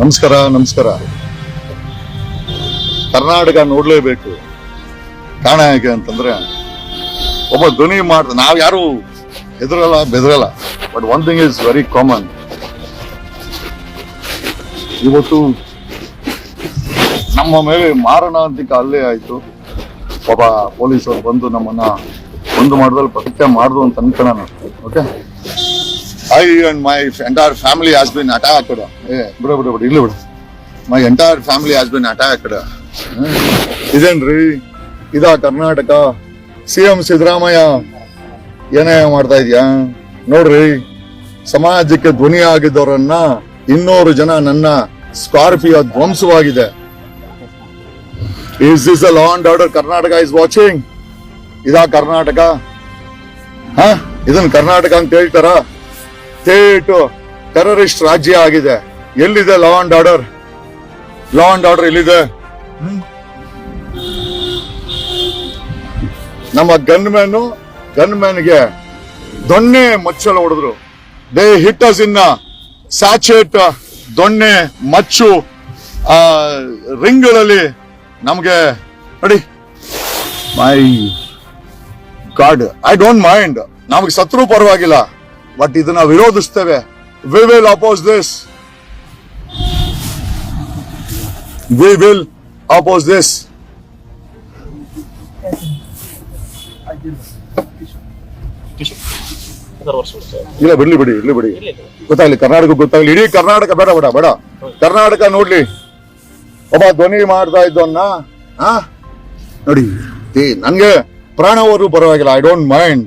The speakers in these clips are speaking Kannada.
ನಮಸ್ಕಾರ ನಮಸ್ಕಾರ. ಕರ್ನಾಟಕ ನೋಡ್ಲೇಬೇಕು. ಕಾರಣ ಹೇಗೆ ಅಂತಂದ್ರೆ, ಒಬ್ಬ ಧ್ವನಿ ಮಾಡ್, ನಾವ್ ಯಾರು ಹೆದರಲ್ಲ, ಬೆದರಲ್ಲ but one thing is very common ಇವತ್ತು ನಮ್ಮ ಮೇಲೆ ಮಾರಣಾಂತಿಕ ಅಲ್ಲೇ ಆಯ್ತು. ಒಬ್ಬ ಪೊಲೀಸರು ಬಂದು ನಮ್ಮನ್ನ ಒಂದು ಮಾಡಿದಲ್ಲಿ ಪ್ರತಿಕ್ರಿಯೆ ಮಾಡ್ದು ಅಂತ ಅನ್ಕೊಳ್ಳೋಣ okay I and my entire family has been attacked ಏ ಬಿಡು ಬಿಡು ಬಿಡು ಇಲ್ಲಿ ಬಿಡು my entire family has been attacked ಇದೇನ್ರಿ ಇದ ಕರ್ನಾಟಕ ಸಿ ಎಂ ಸಿದ್ದರಾಮಯ್ಯ ಏನೇ ಮಾಡ್ತಾ ಇದೆಯಾ? ನೋಡ್ರಿ, ಸಮಾಜಕ್ಕೆ ಧ್ವನಿ ಆಗಿದ್ದವರನ್ನ ಇನ್ನೂರು ಜನ ನನ್ನ Scorpio ಧ್ವಂಸವಾಗಿದೆ. Is this a law and order Karnataka is watching ಇದಾ ಕರ್ನಾಟಕ ಇದನ್ ಕರ್ನಾಟಕ ಅಂತ ಹೇಳ್ತಾರ? ಸ್ಟೇಟ್ ಟೆರರಿಸ್ಟ್ ರಾಜ್ಯ ಆಗಿದೆ. ಎಲ್ಲಿದೆ law and order law and order ಎಲ್ಲಿದೆ? ನಮ್ಮ ಗನ್ಮ್ಯಾನ್, ಗನ್ಮ್ಯಾನ್ಗೆ ದೊಣ್ಣೆ ಮಚ್ಚಲು ಹೊಡೆದ್ರು. ದೇ ಹಿಟ್ ಅಸ್ ಇನ್ನ ಸ್ಯಾಚೆಟ್ ದೊಣ್ಣೆ, ಮಚ್ಚು, ಆ, ರಿಂಗ್ಗಳಲ್ಲಿ ನಮಗೆ ನೋಡಿ. My god I don't mind ನಮಗೆ ಸತ್ರು ಪರವಾಗಿಲ್ಲ. ಬಟ್ ಇದನ್ನ ವಿರೋಧಿಸ್ತೇವೆ. We will oppose this we will oppose this ಇಲ್ಲ, ಬಿಡ್ಲಿ ಬಿಡಿ ಇರ್ಲಿ ಬಿಡಿ. ಗೊತ್ತಾಗ್ಲಿ, ಕರ್ನಾಟಕ ಗೊತ್ತಾಗ್ಲಿ. ಇಡೀ ಕರ್ನಾಟಕ ಬೇಡ ಬೇಡ ಬೇಡ. ಕರ್ನಾಟಕ ನೋಡ್ಲಿ. ಒಬ್ಬ ಧ್ವನಿ ಮಾಡ್ತಾ ಇದ್ದವನ್ನ ನೋಡಿ ನನ್ಗೆ ಪ್ರಾಣ ಹೋದ್ರು ಪರವಾಗಿಲ್ಲ. ಐ ಡೋಂಟ್ ಮೈಂಡ್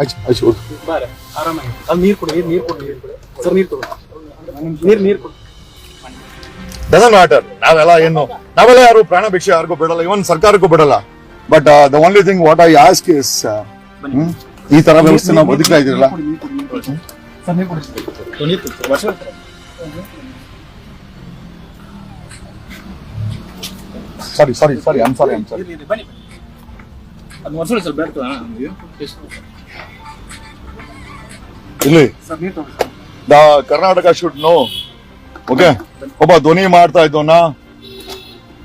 ಆಯ್ತು ಹಚ್ಚಿ ಹೋಗು. ಬಾರೆ ಆರಾಮಾಗಿ. ಅಲ್ಲಿ ನೀರು ಕೊಡಿ ನೀರು ಕೊಡಿ ನೀರು ಕೊಡಿ. ಸರ್ ನೀರು ಕೊಡಿ. ನೀರು ನೀರು ಕೊಡಿ. ಡಸನ್ ಮ್ಯಾಟರ್ ನಾವೆಲ್ಲ ಏನು ನಾವೆಲ್ಲ ಯಾರು ಪ್ರಾಣ ಭಿಕ್ಷೆ ಯಾರಿಗೂ ಬಿಡಲ್ಲ ಇವನ್ ಸರ್ಕಾರಕ್ಕೂ ಬಿಡಲ್ಲ. But the only thing what I ask is ಈ ತರ ವ್ಯವಸ್ಥೆ ನಾವು ಬದುಕ್ತಾ ಇದ್ದೀರಲ್ಲ? ಸಾರಿ ನೀರು ಕೊಡಿ. ನೀರು ಕೊಡಿ. Sorry sorry I am sorry I'm sorry ಬನ್ನಿ ಬನ್ನಿ. ಅದು ವರ್ಷ ಸ್ವಲ್ಪ ಬೇಡ್ತದ? ಇಲ್ಲಿ? ಸರ್ ನೀರು ತಗೊಳ್ಳಿ sir. The Karnataka shoot no okay ಒಬ್ಬ ಧ್ವನಿ ಮಾಡ್ತಾ ಇದ್ದವನ.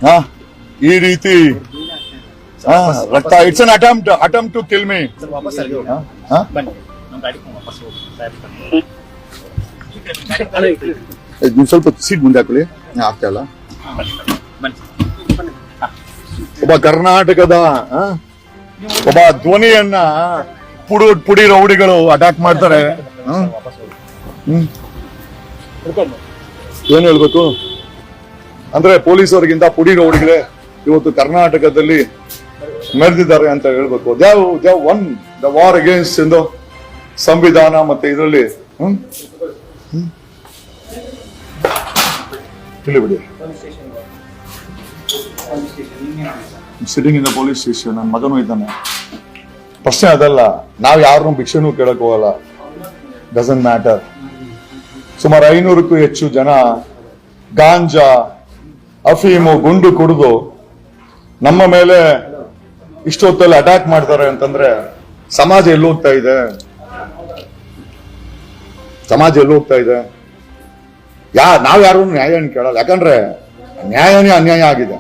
ಹಾ? ಈ ರೀತಿ. ರಕ್ತ it's an attempt attempt to kill me ನೀವು ಸ್ವಲ್ಪ ಸೀಟ್ ಮುಂದೆ ಹಾಕೊಳ್ಳಿ ಆಗ್ತಾ ಇಲ್ಲ. ಒಬ್ಬ ಕರ್ನಾಟಕದ ಒಬ್ಬ ಧ್ವನಿಯನ್ನ ಪುಡು ಪುಡಿ ರೌಡಿಗಳು ಅಟ್ಯಾಕ್ ಮಾಡ್ತಾರೆ. ಏನ್ ಹೇಳ್ಬೇಕು? ಅಂದ್ರೆ ಪೊಲೀಸರಿಗಿಂತ ಪುಡಿ ರೌಡಿಗಳೇ ಇವತ್ತು ಕರ್ನಾಟಕದಲ್ಲಿ ಮೆರೆದಿದ್ದಾರೆ ಅಂತ ಹೇಳ್ಬೇಕು. They've they've won the war against ಎಂದು ಸಂವಿಧಾನ ಮತ್ತೆ ಇದರಲ್ಲಿ. Hmm? Hmm. Sitting in the police station ನನ್ನ ಮಗನೂ ಇದ್ದಾನೆ ಪ್ರಶ್ನೆ ಅದಲ್ಲ, ನಾವು ಯಾರನ್ನೂ ಭಿಕ್ಷೆನೂ ಕೇಳಕ್ ಹೋಗಲ್ಲ. ಡಸನ್ ಮ್ಯಾಟರ್ ಸುಮಾರು ಐನೂರಕ್ಕೂ ಹೆಚ್ಚು ಜನ ಗಾಂಜಾ, ಅಫೀಮು, ಗುಂಡು ಕುಡಿದು ನಮ್ಮ ಮೇಲೆ ಇಷ್ಟೊತ್ತಲ್ಲಿ ಅಟ್ಯಾಕ್ ಮಾಡ್ತಾರೆ ಅಂತಂದ್ರೆ ಸಮಾಜ ಎಲ್ಲೋಗ್ತಾ ಇದೆ? ಸಮಾಜ ಎಲ್ಲೂ ಹೋಗ್ತಾ ಇದೆ? ಯಾ, ನಾವ್ ಯಾರು ನ್ಯಾಯ ಕೇಳಲ್ಲ. ಯಾಕಂದ್ರೆ ನ್ಯಾಯನೇ ಅನ್ಯಾಯ ಆಗಿದೆ.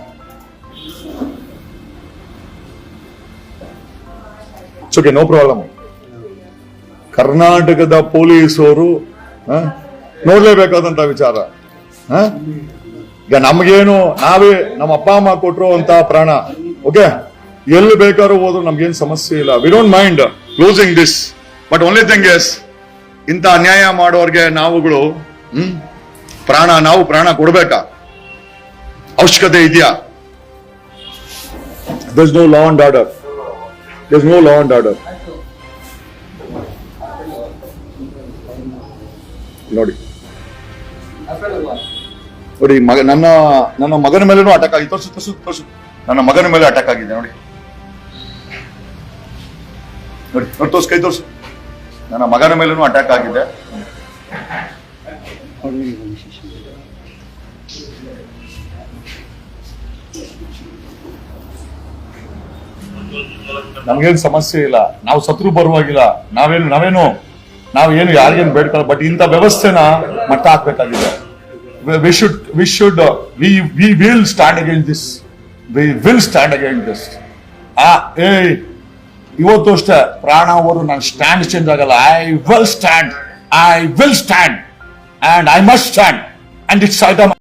ಓಕೆ ನೋ ಪ್ರಾಬ್ಲಮ್ ಕರ್ನಾಟಕದ ಪೊಲೀಸರು ನೋಡ್ಲೇಬೇಕಾದಂತ ವಿಚಾರ? ಈಗ ನಮ್ಗೇನು, ನಾವೇ ನಮ್ಮ ಅಪ್ಪ, ಅಮ್ಮ ಕೊಟ್ಟರು ಅಂತ ಪ್ರಾಣ. ಓಕೆ ಎಲ್ಲಿ ಬೇಕಾದ್ರೂ ಹೋದ್ರು ನಮ್ಗೇನು ಸಮಸ್ಯೆ ಇಲ್ಲ. We don't mind losing this but only thing is ಇಂಥ ಅನ್ಯಾಯ ಮಾಡೋರ್ಗೆ ನಾವುಗಳು, ಹ್ಮ್, ಪ್ರಾಣ, ನಾವು ಪ್ರಾಣ ಕೊಡ್ಬೇಕಾ? ಅವಶ್ಯಕತೆ ಇದೆಯಾ? There's no law and order there's no law and order ನೋಡಿ. ನೋಡಿ ಮಗ ನನ್ನ ನನ್ನ ಮಗನ ಮೇಲೂ ಅಟ್ಯಾಕ್ ಆಗಿದೆ. ತೋರಿಸು ತೋರಿಸು ತೋರಿಸು. ನನ್ನ ಮಗನ ಮೇಲೆ ಅಟ್ಯಾಕ್ ಆಗಿದೆ ನೋಡಿ. ನೋಡಿ ನೋಡಿ ತೋರ್ಸು ಕೈ ತೋರಿಸು. ನನ್ನ ಮಗನ ಮೇಲೂ ಅಟ್ಯಾಕ್ ಆಗಿದೆ. ನಮ್ಗೇನು ಸಮಸ್ಯೆ ಇಲ್ಲ. ನಾವು ಸತ್ರು ಬರುವಾಗಿಲ್ಲ. ನಾವೇನು ನಾವೇನು ನಾವೇನು ಯಾರಿಗೇನು ಬೇಡ್ಕೊಳ್ಳ ಬಟ್ ಇಂಥ ವ್ಯವಸ್ಥೆನ ಮಟ್ಟ ಹಾಕ್ಬೇಕಾಗಿದೆ. We should we should we we will stand again this we will stand again this ಆ ಏ ಇವತ್ತು ಅಷ್ಟೇ. ಪ್ರಾಣ ಅವರು ನನ್ನ ಸ್ಟ್ಯಾಂಡ್ ಚೇಂಜ್ ಆಗಲ್ಲ. I will stand I will stand and I must stand and it's item